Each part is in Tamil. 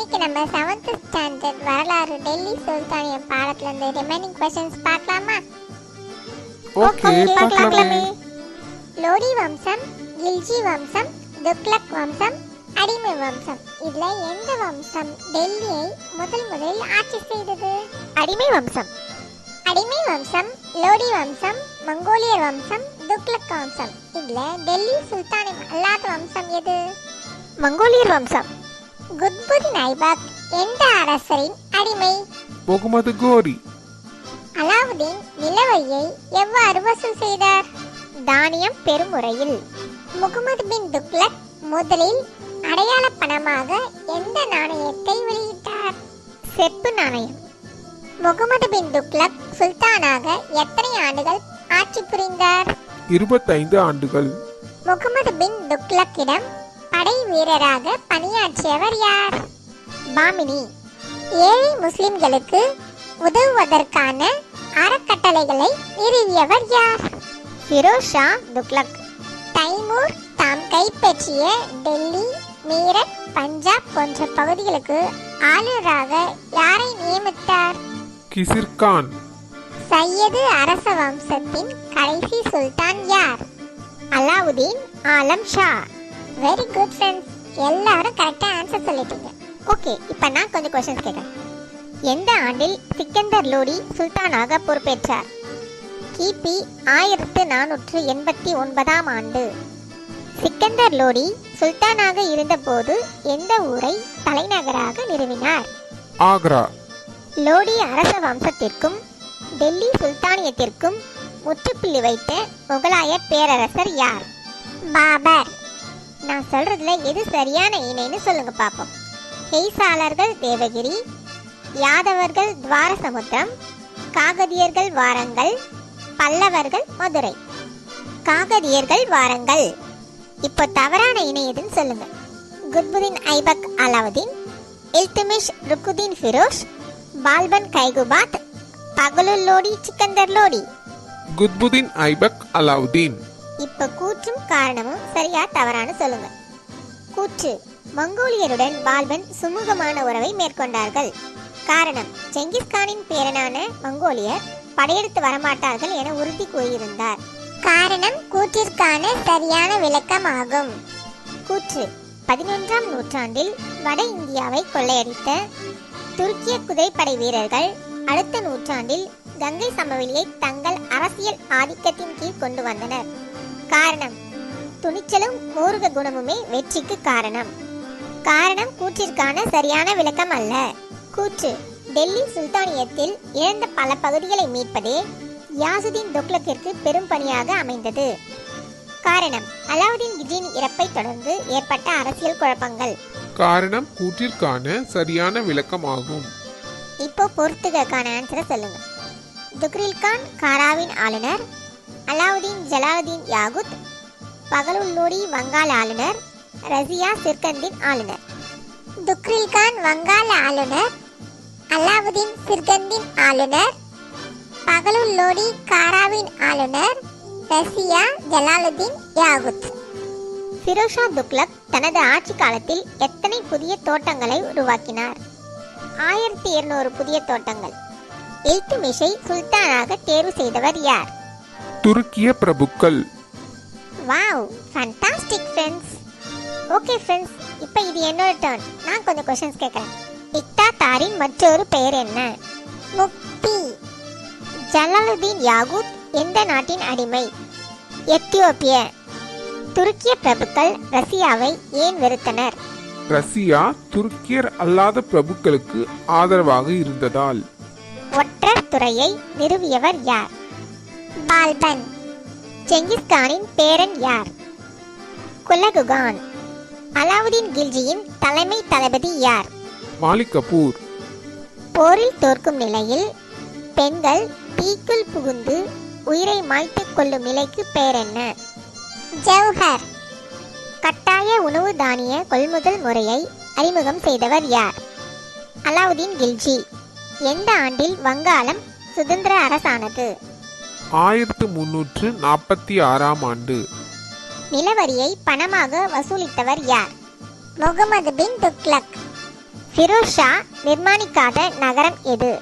இன்னைக்கு நம்ம செவன்த் ஸ்டாண்டர்ட் வரலாறு டெல்லி சுல்தானிய பாடத்துல இருந்து ரிமைனிங் கொஸ்டின்ஸ் பார்க்கலாமா ஓகே பார்க்கலாமே. லோடி வம்சம் கில்ஜி வம்சம் துக்ளக் வம்சம் அடிமை வம்சம். இதுல எந்த வம்சம் டெல்லியை முதல் முதலில் ஆட்சி செய்தது? அடிமை வம்சம். அடிமை வம்சம் லோடி வம்சம் மங்கோலியர் வம்சம் துக்ளக் வம்சம். இதுல டெல்லி சுல்தானியம் அல்லாத வம்சம் எது? மங்கோலியர் வம்சம். குத்புதீன் ஐபாக் எந்த அரசரின் அடிமை? முகமது கோரி. அலாவுதீன் நிலவரியை எவ்வாறு வசூல் செய்தார்? தானியம் பெருமுறையில். முகமது பின் துக்ளக் முதலில் அடையாள பணமாக எந்த நாணயத்தை வெளியிட்டார்? செப்பு நாணயம். முகமது பின் துக்ளக் சுல்தானாக எத்தனை ஆண்டுகள் ஆட்சி புரிந்தார்? இருபத்தைந்து ஆண்டுகள். முகமது பின் துக்ளக்கிடம் படை வீரராக பணியாற்றியவர் யார்? பாமினி. ஏழை முஸ்லிம்களுக்கு உதவுவதற்கான அறக்கட்டளைகளை நிறுவியவர் யார்? ஃபிரோஷா துக்ளக். தைமூர் தாம் கைப்பற்றிய டெல்லி மீரட் பஞ்சாப் போன்ற பகுதிகளுக்கு ஆளுநராக யாரை நியமித்தார்? கிசிர்கான். சையது அரச வம்சத்தின் கடைசி சுல்தான் யார்? Alauddin Alam Shah. Very good friends எல்லாரும் கரெக்டாக ஆன்சர் சொல்லிட்டீங்க. ஓகே இப்போ நான் கொஞ்சம் கொஸ்டின்ஸ் கேட்குறேன். எந்த ஆண்டில் சிக்கந்தர் லோடி சுல்தானாக பொறுப்பேற்றார்? கிபி ஆயிரத்து நானூற்று எண்பத்தி ஒன்பதாம் ஆண்டு. சிக்கந்தர் லோடி சுல்தானாக இருந்தபோது எந்த ஊரை தலைநகராக நிறுவினார்? ஆக்ரா. லோடி அரச வம்சத்திற்கும் டெல்லி சுல்தானியத்திற்கும் முற்றுப்புள்ளி வைத்த முகலாய பேரரசர் யார்? பாபர். நான் சொல்றதுல எது சரியான இணைன்னு சொல்லுங்க பாப்போம். ஹெய்சாளர்கள் தேவகிரி யாதவர்கள் துவாரசமுத்திரம் காகதியர்கள் வாரங்கள் பல்லவர்கள் மதுரை. காகதியர்கள் வாரங்கள். இப்போ தவறான இணை எதுன்னு சொல்லுங்க. குத்புதீன் ஐபக் அலாவுதீன் இல்துமிஷ் ருக்குதீன் ஃபிரோஸ் பால்பன் கைகுபாத் பகலுல் லோடி சிக்கந்தர் லோடி. குத்புதீன் ஐபக் அலாவுதீன். இப்ப கூற்றும் காரணமும் சரியா தவறான்னு சொல்லுங்க. கூற்று மங்கோலியருடன் பால்பன் சுமூகமான உறவை மேற்கொண்டார்கள். காரணம் செங்கிஸ்கானின் பேரனான மங்கோலியர் படையெடுத்து வரமாட்டார்கள் என உறுதி கூறியிருந்தார். காரணம் கூற்றிற்கான சரியான விளக்கம் ஆகும் கூற்று பதினொன்றாம் நூற்றாண்டில் வட இந்தியாவை கொள்ளையடித்த துருக்கிய குதிரைப்படை வீரர்கள் அடுத்த நூற்றாண்டில் கங்கை சமவெளியை தங்கள் அரசியல் ஆதிக்கத்தின் கீழ் கொண்டு வந்தனர். காரணம். துணிச்சலும் மூர்க்க குணமுமே வெற்றிக்கு காரணம். காரணம் கூற்றிற்கான சரியான விளக்கம் அல்ல. கூற்று டெல்லி சுல்தானியத்தில் இழந்த பல பகுதிகளை மீட்பதே யாசுதீன் துக்ளக்கிற்கு பெரும் பணியாக அமைந்தது. காரணம் அலாவுதீன் கிஜின் இறப்பை தொடர்ந்து ஏற்பட்ட அரசியல் குழப்பங்கள். காரணம் கூற்றிற்கான சரியான விளக்கமாகும். இப்போ பொறுத்துகக்கான ஆன்சரை சொல்லுங்க. துக்ரில் கான் காராவின் ஆளுநர் அலாவுதீன் ஜலாவுதீன் யாகுத் பகலுல்லோடி வங்காள ஆளுநர் ரசியா சிர்கந்தின் ஆளுநர். துக்ரில் கான் வங்காள ஆளுநர் அலாவுதீன் சிர்கந்தின் ஆளுநர் பகலுல்லோடி காராவின் ஆளுநர் ரசியா ஜலாலுதீன் யாகுத். ஃபிரோஷா துக்லக் தனது ஆட்சி காலத்தில் எத்தனை புதிய தோட்டங்களை உருவாக்கினார்? ஆயிரத்தி இருநூறு புதிய தோட்டங்கள். இல்துமிஷை சுல்தானாக தேர்வு செய்தவர் யார்? துருக்கிய பிரபுக்கள். Wow fantastic friends okay friends இப்போ இது என்னோட டர்ன் நான் கொஞ்சம் கொஷின்ஸ் கேட்குறேன் இக்தாத்தாரின் மற்றொரு பெயர் என்ன? முக்தி. ஜலாலுதீன் யாகூத் எந்த நாட்டின் அடிமை? எத்தியோப்பிய. துருக்கிய பிரபுக்கள் ரஷ்யாவை ஏன் வெறுத்தனர்? ரஷ்யா துருக்கியர் அல்லாத பிரபுக்களுக்கு ஆதரவாக இருந்ததால். ஒற்றர் துறையை நிறுவியவர் யார்? பால்பன். செங்கிஸ்கானின் பேரன் யார்? குலகுகான். அலாவுதீன் கில்ஜியின் தலைமை தளபதி யார்? மாலிக் கபூர். போரில் தோற்கும் நிலையில் பெண்கள் தீக்குள் புகுந்து உயிரை மாய்த்துக் கொள்ளும் நிலைக்கு பெயர் என்ன ஜவஹர் கட்டாய உணவு தானிய கொள்முதல் முறையை அறிமுகம் செய்தவர் யார்? அலாவுதீன் கில்ஜி. எந்த ஆண்டில் வங்காளம் சுதந்திர அரசானது? ஆயிரத்து முன்னூற்று நாற்பத்தி ஆறாம் ஆண்டு. நிலவரியை பணமாக வசூலித்தவர் யார்? முகமது பின் துக்ளக். ஃபிரோஸ் ஷா நிர்மாணிக்காத நகரம் எது?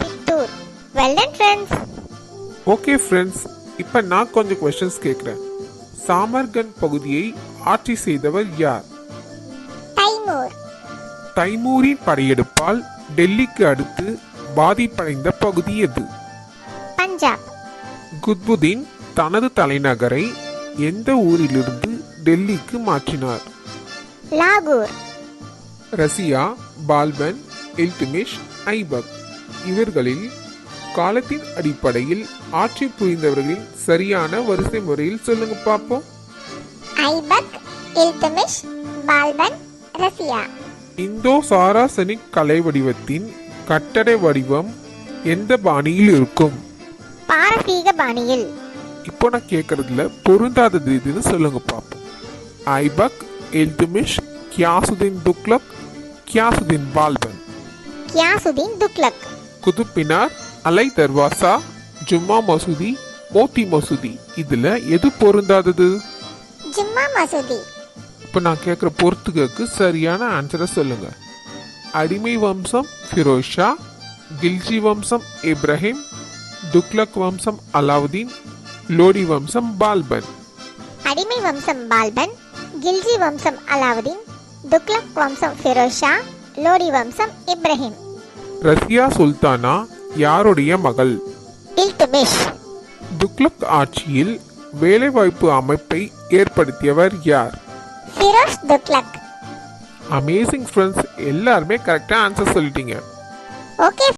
Chittor. Well done friends okay friends இப்போ நான் கொஞ்சம் கொஸ்டின்ஸ் கேட்குறேன் சாமர்கன் பகுதியை ஆட்சி செய்தவர் யார்? தைமூர். தைமூரின் படையெடுப்பால் டெல்லிக்கு அடுத்து பாதிப்படைந்த பகுதி எது? பஞ்சாப் குத்புதீன் தனது தலைநகரை எந்த ஊரிலிருந்து டெல்லிக்கு மாற்றினார்? லாகூர். ரசியா பால்பன் இல்துமிஷ் ஐபக். இவர்களில் காலத்தின் அடிப்படையில் ஆட்சி புரிந்தவர்களின் சரியான வரிசை முறையில் சொல்லுங்க பார்ப்போம். ஐபக் இல்துமிஷ் பால்பன் ரசியா இந்தோ சாராசனிக் கலை வடிவத்தின் கட்டட வடிவம் எந்த பாணியில் இருக்கும்? பாரசீக பாணியில். இப்போ நான் கேட்கறதுல பொருந்தாதது இதுன்னு சொல்லுங்க பார்ப்போம் ஐபக் இல்துமிஷ் கியாசுதீன் துக்லக் கியாசுதீன் பால்பன். கியாசுதீன் துக்லக் குதுப்பினார் அலை தர்வாசா ஜும்மா மசூதி மோத்தி மசூதி. இதுல எது பொருந்தாதது? ஜும்மா மசூதி. இப்போ நான் கேட்குற பொறுத்துக்கு சரியான ஆன்சரை சொல்லுங்க. அடிமை வம்சம் ஃபிரோஸ் ஷா கில்ஜி வம்சம் இப்ராஹிம் துக்லக் வம்சம் அலாவுதீன் லோடி வம்சம் பால்பன் அடிமை வம்சம் பால்பன் கில்ஜி வம்சம் அலாவுதீன் துக்லக் வம்சம் ஃபிரோஸ் ஷா லோடி வம்சம் இப்ராஹிம் ரசியா சுல்தானா யாருடைய மகள் இல்துமிஷ் துக்லக் ஆட்சியில் வேலைவாய்ப்பு அமைப்பை ஏற்படுத்தியவர் யார் ஃபிரோஸ் துக்லக் அமேசிங் ஃப்ரெண்ட்ஸ் எல்லாருமே கரெக்டாக ஆன்சர் சொல்லிட்டீங்க. ஓகே